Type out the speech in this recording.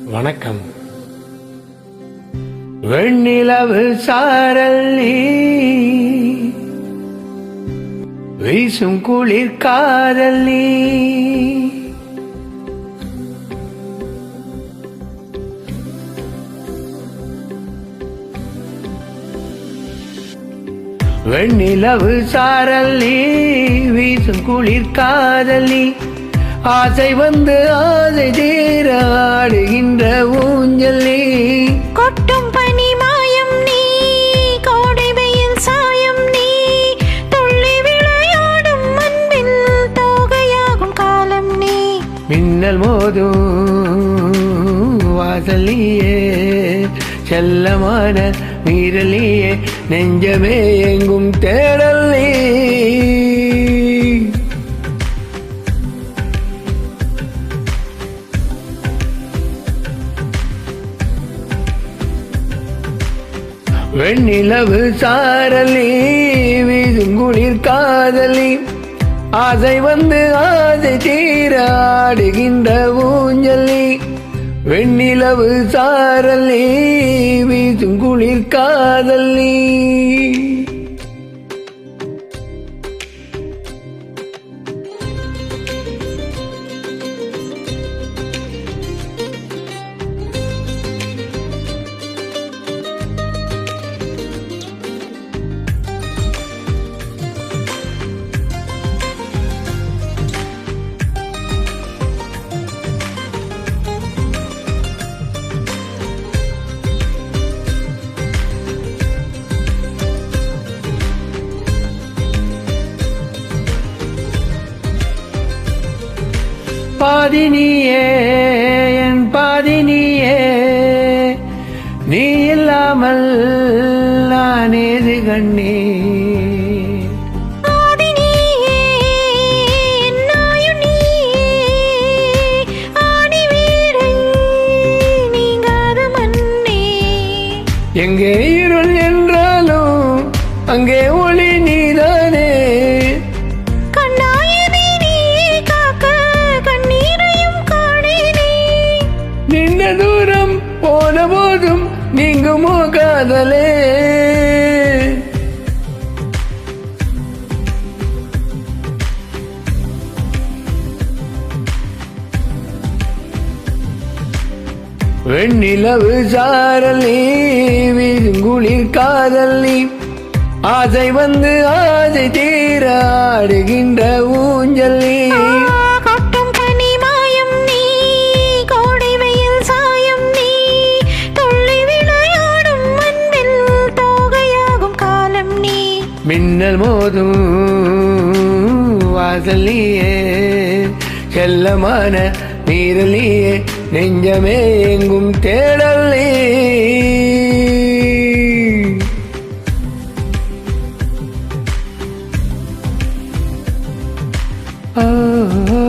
வணக்கம். வெண்ணிலவு சாரல்லி வீசும் குளிர் காதல்லி வெண்ணிலவு சாரல்லி வீசும் குளிர் காதலி ஆசை வந்து ஆசை தீர ஆடுகின்ற ஊஞ்சலி கொட்டும் பனி மாயம் நீ கோடை வெயில் சாயம் நீ. துள்ளி விளையாடும் அன்பின் தோகையாகும் காலம் நீ. மின்னல் மோதும் வாசலியே செல்லமான மீறலியே நெஞ்சமே எங்கும் தேடல் நீ. வெண்ணிலவு சாரலி வீசுங்குளிர் காதலி. ஆசை வந்து ஆசை தீர ஆடுகின்ற ஊஞ்சலி. வெண்ணிலவு சாரலி வீசுங்குளிர் காதலி. பாதினியே என் பாதினியே. நீ இல்லாமல் நான் ஏது கண்ணே நீயே, நீயே. எங்கே இருள் என்றாலும் அங்கே ஒளி வெண்ணிலவு சாரலி வீசுங்குளிர் காதலி ஆசை வந்து ஆசை தீர ஆடுகின்ற ஊஞ்சலி நீ, நீ, நீ. மின்னல் மோதும் வாசலியே செல்லமான நீரலியே நெஞ்சமே எங்கும் தேடலே ஆ.